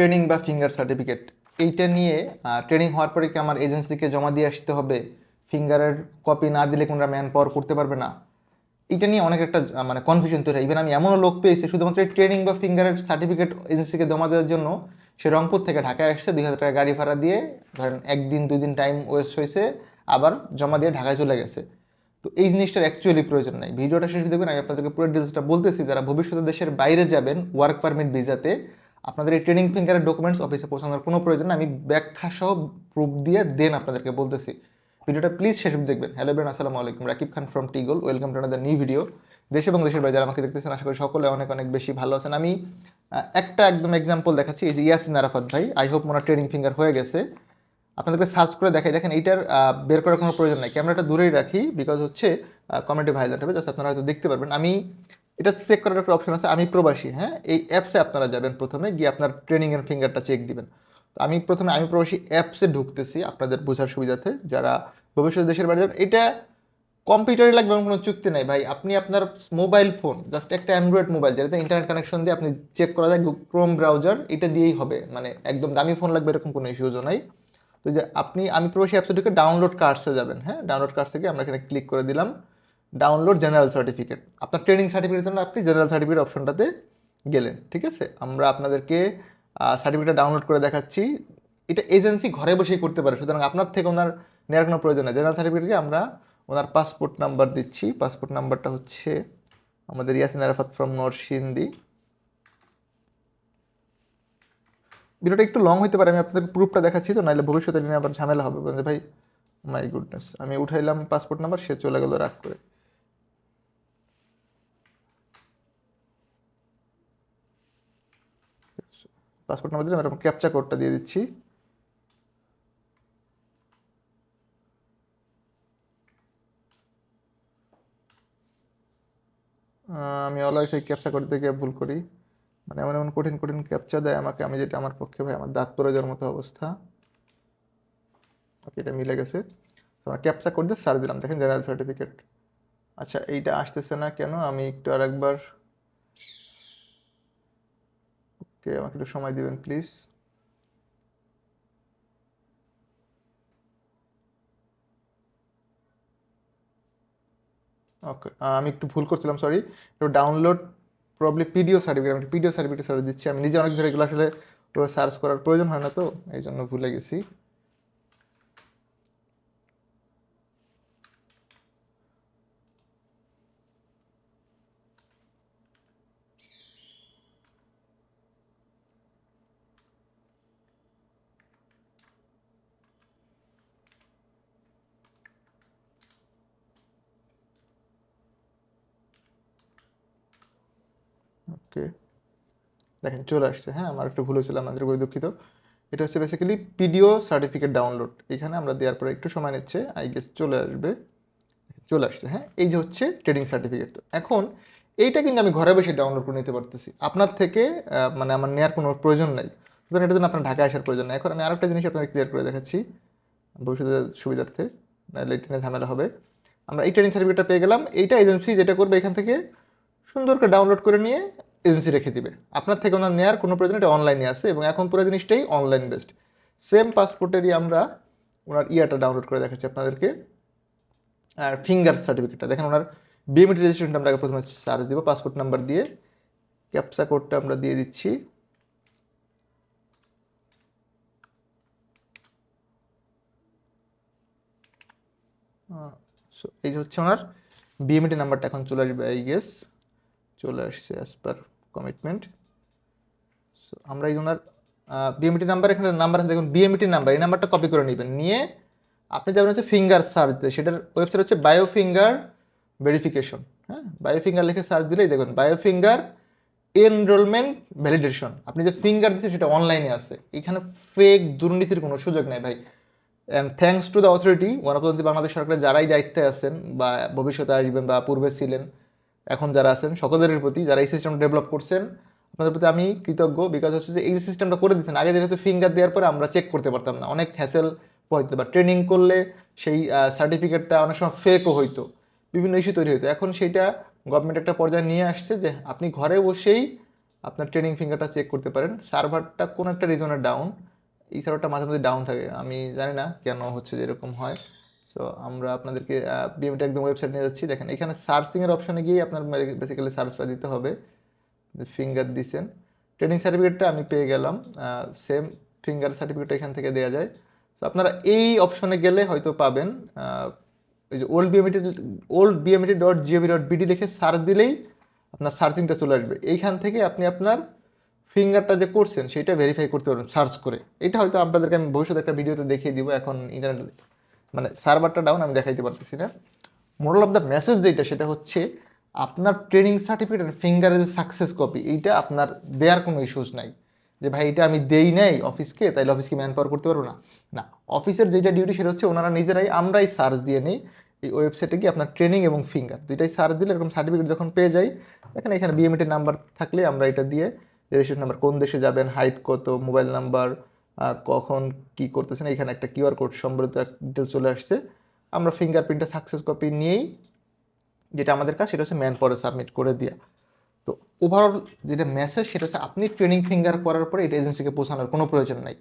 Training বা finger certificate এইটা নিয়ে ট্রেনিং হওয়ার পরে কি আমার এজেন্সিকে জমা দিয়ে আসতে হবে? ফিঙ্গারের কপি না দিলে কোনরা ম্যান পাওয়ার করতে পারবে না? এটা নিয়ে অনেক একটা মানে কনফিউশন তৈরি হয়। ইভেন আমি এমনও লোক পেয়েছি, শুধুমাত্র ট্রেনিং বা ফিঙ্গারের সার্টিফিকেট এজেন্সিকে জমা দেওয়ার জন্য সে রংপুর থেকে ঢাকায় আসছে, দুই হাজার টাকা গাড়ি ভাড়া দিয়ে, ধরেন একদিন, দুই দিন টাইম ওয়েস্ট হয়েছে, আবার জমা দিয়ে ঢাকায় চলে গেছে। তো এই জিনিসটার অ্যাকচুয়ালি প্রয়োজন নাই। ভিডিওটা শেষ দেখবেন, আমি আপনাদেরকে পুরো ডিটেলসটা বলতেছি। যারা ভবিষ্যতে দেশের বাইরে যাবেন ওয়ার্ক পারমিট ভিসাতে আপনাদের এই ট্রেনিং ফিঙ্গারের ডকুমেন্টস অফিসে পৌঁছানোর কোনো প্রয়োজন নেই। আমি ব্যাখ্যা সহ প্রুফ দিয়ে দেন আপনাদেরকে বলতেছি। ভিডিওটা প্লিজ শেষ অবধি দেখবেন। হ্যালো ব্রেন আসসালামু আলাইকুম। Rakib Khan from টিগল welcome to another new video দেশ এবং দেশের বাইরে যারা আমাকে দেখতেছেন, আশা করি সকলে অনেক অনেক বেশি ভালো আছেন। আমি একটা একদম এক্সাম্পল দেখাচ্ছি। এই যে ইয়াসিন আরাফাত ভাই আই হোপ ওনার ট্রেনিং ফিঙ্গার হয়ে গেছে। আপনাদেরকে সার্চ করে দেখাই। দেখেন, এইটার বের করার কোনো প্রয়োজন নাই। ক্যামেরাটা দূরেই রাখি বিকজ হচ্ছে কমেন্টে ভাইলেন্ট হবে। জাস্ট আপনারা হয়তো দেখতে পারবেন। আমি এটা চেক করার একটা অপশন আছে। আমি প্রবাসী হ্যাঁ? এই অ্যাপসে আপনারা যাবেন প্রথমে, গিয়ে আপনার ট্রেনিং এর ফিঙ্গারটা চেক দিবেন। তো আমি প্রথমে, আমি প্রবাসী অ্যাপসে ঢুকতেছি আপনাদের বোঝার সুবিধাতে, যারা ভবিষ্যতে দেশের বাইরে যাবেন। এটা কম্পিউটারে লাগবে এমন কোনো চুক্তি নাই। ভাই, আপনি আপনার মোবাইল ফোন জাস্ট একটা অ্যান্ড্রয়েড মোবাইল যেটাতে ইন্টারনেট কানেকশন দিয়ে আপনি চেক করা যায় ক্রোম ব্রাউজার এটা দিয়েই হবে। মানে একদম দামি ফোন লাগবে, এরকম কোনো ইস্যুজও নাই। তো যে আপনি, আমি প্রবাসী অ্যাপসে ঢুকে ডাউনলোড কার্ডসে যাবেন হ্যাঁ? ডাউনলোড কার্ডস থেকে আমরা এখানে ক্লিক করে দিলাম। ডাউনলোড জেনারেল সার্টিফিকেট আপনার ট্রেনিং সার্টিফিকেটের জন্য আপনি জেনারেল সার্টিফিকেট অপশনটাতে গেলেন, ঠিক আছে? আমরা আপনাদেরকে সার্টিফিকেটটা ডাউনলোড করে দেখাচ্ছি। এটা এজেন্সি ঘরে বসেই করতে পারে, সুতরাং আপনার থেকে ওনার নেওয়ার কোনো প্রয়োজন নেই। জেনারেল সার্টিফিকেটকে আমরা ওনার পাসপোর্ট নাম্বার দিচ্ছি। পাসপোর্ট নাম্বারটা হচ্ছে আমাদের ইয়াসিন আরাফাত ফ্রম নরসিন্দি ভিডিওটা একটু লং হতে পারে, আমি আপনাদের প্রুফটা দেখাচ্ছি তো, নাহলে ভবিষ্যতে নিয়ে আবার ঝামেলা হবে। ভাই মাই গুডনেস আমি উঠাইলাম পাসপোর্ট নাম্বার সে চলে গেল রাগ করে। পাসপোর্ট নাম্বার দিলাম, এরকম ক্যাপচা কোডটা দিয়ে দিচ্ছি। আমি অলওয়েজ সেই ক্যাপচা করতে গিয়ে ভুল করি। মানে এমন এমন কঠিন কঠিন ক্যাপচা দেয় আমাকে, আমি যেটা আমার পক্ষে ভাই, আমার দাঁত পড়ে যাওয়ার মতো অবস্থা। এটা মিলে গেছে। আমার ক্যাপচা কোড দিয়ে সার দিলাম, দেখেন জেনারেল সার্টিফিকেট আচ্ছা এইটা আসতেছে না কেন? আমি একটু আর ওকে, আমাকে একটু সময় দিবেন, প্লিজ। ওকে আমি একটু ভুল করছিলাম সরি একটু ডাউনলোড প্রবলি পিডিও সার্টিফিকেট আমি পিডিও সার্টিফিকেট সরি দিচ্ছি। আমি নিজে অনেক ধরে এগুলো আসলে সার্চ করার প্রয়োজন হয় না তো এই জন্য ভুলে গেছি। ওকে। দেখেন, চলে আসছে। হ্যাঁ আমার একটু ভুল হয়েছিল আমাদের খুবই দুঃখিত। এটা হচ্ছে বেসিক্যালি পিডিও সার্টিফিকেট ডাউনলোড এখানে আমরা দেওয়ার পরে একটু সময় নিচ্ছে আই গেস চলে আসবে। চলে আসছে হ্যাঁ? এই যে হচ্ছে ট্রেডিং সার্টিফিকেট তো এখন এইটা কিন্তু আমি ঘরে বসে ডাউনলোড করে নিতে পারতেছি। আপনার থেকে মানে আমার নেওয়ার কোনো প্রয়োজন নাই। সুতরাং এটার জন্য আপনার ঢাকায় আসার প্রয়োজন নেই। এখন আমি আরেকটা জিনিস আপনাকে ক্লিয়ার করে দেখাচ্ছি। ভবিষ্যতের সুবিধার্থে এটা ঝামেলা হবে। আমরা এই ট্রেনিং সার্টিফিকেটটা পেয়ে গেলাম। এইটা এজেন্সি যেটা করবে এখান থেকে সুন্দর করে ডাউনলোড করে নিয়ে এজেন্সি রেখে দিবে। আপনার থেকে ওনার নেওয়ার কোনো প্রয়োজন এটা অনলাইনে আছে এবং এখন পুরো জিনিসটাই অনলাইন বেসড সেম পাসপোর্টেরই আমরা ওনার ইয়াটা ডাউনলোড করে দেখাচ্ছি আপনাদেরকে। আর ফিঙ্গার সার্টিফিকেটটা দেখেন ওনার বিএমটি রেজিস্ট্রেশনটা আমরা প্রথমে চার্জ দিব পাসপোর্ট নাম্বার দিয়ে। ক্যাপসা কোডটা আমরা দিয়ে দিচ্ছি। এই হচ্ছে ওনার বিএমটি নাম্বারটা এখন চলে আসবে আই গেস চলে আসছে অ্যাজ পার কমিটমেন্ট সো আমরা এই ওনার বিএমটি নাম্বার এখানে নাম্বার আছে, দেখুন বিএমটি নাম্বার এই নাম্বারটা কপি করে নেবেন। নিয়ে আপনি যাবেন হচ্ছে ফিঙ্গার সার্চ দিয়ে সেটার ওয়েবসাইট হচ্ছে বায়োফিঙ্গার ভেরিফিকেশন হ্যাঁ? বায়োফিঙ্গার লিখে সার্চ দিলেই দেখুন বায়োফিঙ্গার এনরোলমেন্ট ভ্যালিডেশন আপনি যে ফিঙ্গার দিচ্ছেন, সেটা অনলাইনে আছে। এখানে ফেক দুর্নীতির কোনো সুযোগ নেই ভাই। And thanks to the authority one of গণপ্রজাতন্ত্রী বাংলাদেশ সরকারের যারাই দায়িত্বে আছেন বা ভবিষ্যতে আসবেন বা পূর্বে ছিলেন এখন যারা আছেন, সকলের প্রতি যারা এই সিস্টেমটা ডেভেলপ করছেন, আপনাদের প্রতি আমি কৃতজ্ঞ বিকজ হচ্ছে যে এই সিস্টেমটা করে দিচ্ছেন আগে যেহেতু ফিঙ্গার দেওয়ার পরে আমরা চেক করতে পারতাম না। অনেক হ্যাসেল হইতো বা ট্রেনিং করলে সেই সার্টিফিকেটটা অনেক সময় ফেকও হইতো, বিভিন্ন ইস্যু তৈরি হতো এখন সেইটা গভর্নমেন্ট একটা পর্যায়ে নিয়ে আসছে যে আপনি ঘরে বসেই আপনার ট্রেনিং ফিঙ্গারটা চেক করতে পারেন। সার্ভারটা কোন একটা রিজনে ডাউন এই সার্ভারটা মাঝে মাঝে ডাউন থাকে। আমি জানি না কেন হচ্ছে যে এরকম হয়। সো আমরা আপনাদেরকে বিএমটা একদম ওয়েবসাইট নিয়ে যাচ্ছি। দেখেন, এখানে সার্চিংয়ের অপশনে গিয়ে আপনার বেসিক্যালি সার্চটা দিতে হবে। ফিঙ্গার দিছেন। ট্রেনিং সার্টিফিকেটটা আমি পেয়ে গেলাম। সেম ফিঙ্গার সার্টিফিকেট এখান থেকে দেওয়া যায়। তো আপনারা এই অপশনে গেলে হয়তো পাবেন ওই যে old BMET old BMET dot GOV dot BD লিখে সার্চ দিলেই আপনার সার্চিংটা চলে আসবে। এইখান থেকে আপনি আপনার ফিঙ্গারটা যে করছেন সেটা ভেরিফাই করতে পারবেন সার্চ করে। এটা হয়তো আপনাদেরকে আমি ভবিষ্যতে একটা ভিডিওতে দেখিয়ে দিব। এখন ইন্টারনেট মানে সার্ভারটা ডাউন আমি দেখাইতে পারতেছি না। মোরাল অফ দ্য মেসেজ যেটা সেটা হচ্ছে আপনার ট্রেনিং সার্টিফিকেট অ্যান্ড ফিঙ্গারের যে সাকসেস কপি এইটা আপনার দেওয়ার কোনো ইস্যুস নাই। যে ভাই এটা আমি দেই নাই অফিসকে তাইলে অফিসকে ম্যান পাওয়ার করতে পারব না। না অফিসের যেটা ডিউটি সেটা হচ্ছে ওনারা নিজেরাই, আমরাই সার্চ দিয়ে নিই এই ওয়েবসাইটে গিয়ে আপনার ট্রেনিং এবং ফিঙ্গার দুইটাই সার্চ দিলে এরকম সার্টিফিকেট যখন পেয়ে যাই, এখানে এখানে বিএমএটির নাম্বার থাকলে আমরা এটা দিয়ে রেজিস্ট্রেশন নাম্বার কোন দেশে যাবেন হাইট কত মোবাইল নাম্বার কখন কি করতেছেন, এখানে একটা কিউআর কোড সম্বলিত ডিটেলস চলে আসছে। আমরা ফিঙ্গারপ্রিন্টটা সাকসেস কপি নিয়েই যেটা আমাদের কাজ, সেটা হচ্ছে ম্যান পরে সাবমিট করে দেওয়া তো ওভারঅল যেটা মেসেজ সেটা হচ্ছে আপনি ট্রেনিং ফিঙ্গার করার পরে এটা এজেন্সিকে পৌঁছানোর কোনো প্রয়োজন নাই।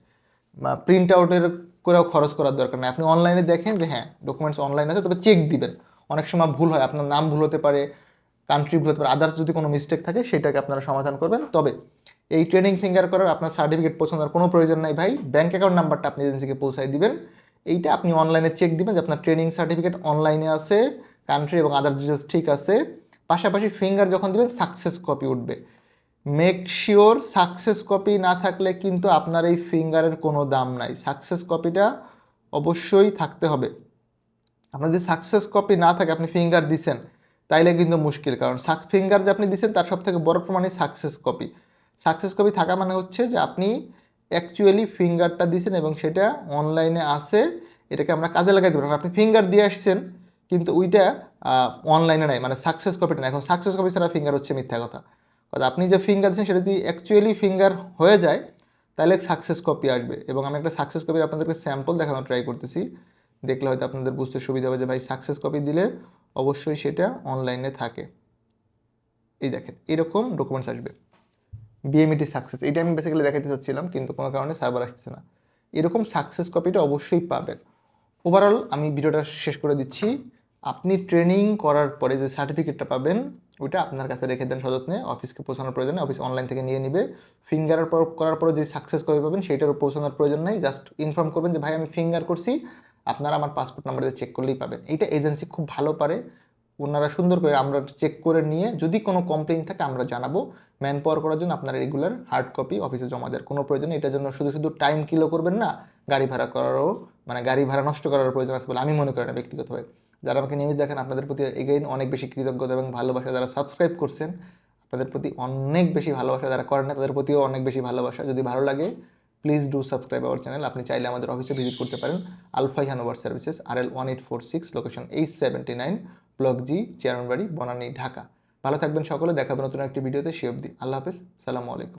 বা প্রিন্ট আউটের করেও খরচ করার দরকার নেই। আপনি অনলাইনে দেখেন যে হ্যাঁ ডকুমেন্টস অনলাইন আছে, তবে চেক দিবেন। অনেক সময় ভুল হয়, আপনার নাম ভুল হতে পারে কান্ট্রি ভুল হতে পারে আদার্স যদি কোনো মিস্টেক থাকে, সেটাকে আপনারা সমাধান করবেন। তবে এই ট্রেনিং ফিঙ্গার করার আপনার সার্টিফিকেট পৌঁছানোর কোনো প্রয়োজন নাই ভাই। ব্যাঙ্ক অ্যাকাউন্ট নাম্বারটা আপনি এজেন্সিকে পৌঁছায় দিবেন। এইটা আপনি অনলাইনে চেক দিবেন যে আপনার ট্রেনিং সার্টিফিকেট অনলাইনে আছে কান্ট্রি এবং আদার ডিটেলস ঠিক আছে। পাশাপাশি ফিঙ্গার যখন দিবেন সাকসেস কপি উঠবে। মেক শিওর সাকসেস কপি না থাকলে কিন্তু আপনার এই ফিঙ্গারের কোনো দাম নাই। সাকসেস কপিটা অবশ্যই থাকতে হবে। আপনার যদি সাকসেস কপি না থাকে, আপনি ফিঙ্গার দিছেন, তাইলে কিন্তু মুশকিল। কারণ সাক, ফিঙ্গার যে আপনি দিচ্ছেন তার সব থেকে বড় প্রমাণই সাকসেস কপি সাকসেস কপি থাকা মানে হচ্ছে যে আপনি অ্যাকচুয়ালি ফিঙ্গারটা দিয়েছেন এবং সেটা অনলাইনে আসে এটাকে আমরা কাজে লাগাইতে পারব আপনি ফিঙ্গার দিয়ে আসছেন, কিন্তু ওইটা অনলাইনে নাই মানে সাকসেস কপিটা না এখন সাকসেস কপি ছাড়া ফিঙ্গার হচ্ছে মিথ্যা কথা। কথা আপনি যে ফিঙ্গার দিচ্ছেন সেটা যদি অ্যাকচুয়ালি ফিঙ্গার হয়ে যায়, তাহলে সাকসেস কপি আসবে। এবং আমি একটা সাকসেস কপির আপনাদেরকে স্যাম্পল দেখানোর ট্রাই করতেছি। দেখলে হয়তো আপনাদের বুঝতে সুবিধা হবে যে ভাই সাকসেস কপি দিলে অবশ্যই সেটা অনলাইনে থাকে। এই দেখেন, এরকম ডকুমেন্টস আসবে। বিএমইটি সাকসেস এটা আমি বেসিক্যালি দেখাতে চাচ্ছিলাম, কিন্তু কোনো কারণে সার্ভার আসতেছে না। এরকম সাকসেস কপিটা অবশ্যই পাবেন। ওভারঅল আমি ভিডিওটা শেষ করে দিচ্ছি। আপনি ট্রেনিং করার পরে যে সার্টিফিকেটটা পাবেন, ওইটা আপনার কাছে রেখে দেন সযত্নে। অফিসকে পৌঁছানোর প্রয়োজনে অফিস অনলাইন থেকে নিয়ে নিবে। ফিঙ্গার করার পরে যে সাকসেস কপি পাবেন সেইটারও পৌঁছানোর প্রয়োজন নেই। জাস্ট ইনফর্ম করবেন যে, ভাই, আমি ফিঙ্গার করছি। আপনারা আমার পাসপোর্ট নাম্বার দিয়ে চেক করলেই পাবেন। এইটা এজেন্সি খুব ভালো পারে। ওনারা সুন্দর করে আমরা চেক করে নিয়ে যদি কোনো কমপ্লেইন থাকে আমরা জানাব। ম্যান পাওয়ার করার জন্য আপনারা রেগুলার হার্ড কপি অফিসে জমা দেওয়ার কোনো প্রয়োজন এটার জন্য শুধু শুধু টাইম কিলো করবেন না, গাড়ি ভাড়া করারও মানে গাড়ি ভাড়া নষ্ট করার প্রয়োজন আছে বলে আমি মনে করি না ব্যক্তিগতভাবে। যারা আমাকে নিয়মিত দেখেন, আপনাদের প্রতি এগেইন অনেক বেশি কৃতজ্ঞতা এবং ভালোবাসা যারা সাবস্ক্রাইব করছেন, আপনাদের প্রতি অনেক বেশি ভালোবাসা যারা করেন না, তাদের প্রতিও অনেক বেশি ভালোবাসা। যদি ভালো লাগে please do subscribe our channel আপনি চাইলে আমাদের অফিসে ভিজিট করতে পারেন। আলফাই Hanover services R L one eight four six location eight seventy nine block G Chairmanbari Banani, Dhaka. ভালো থাকবেন সকলে দেখাবেন নতুন একটি ভিডিওতে, সে অবধি আল্লাহ হাফেজ, সালামু আলাইকুম।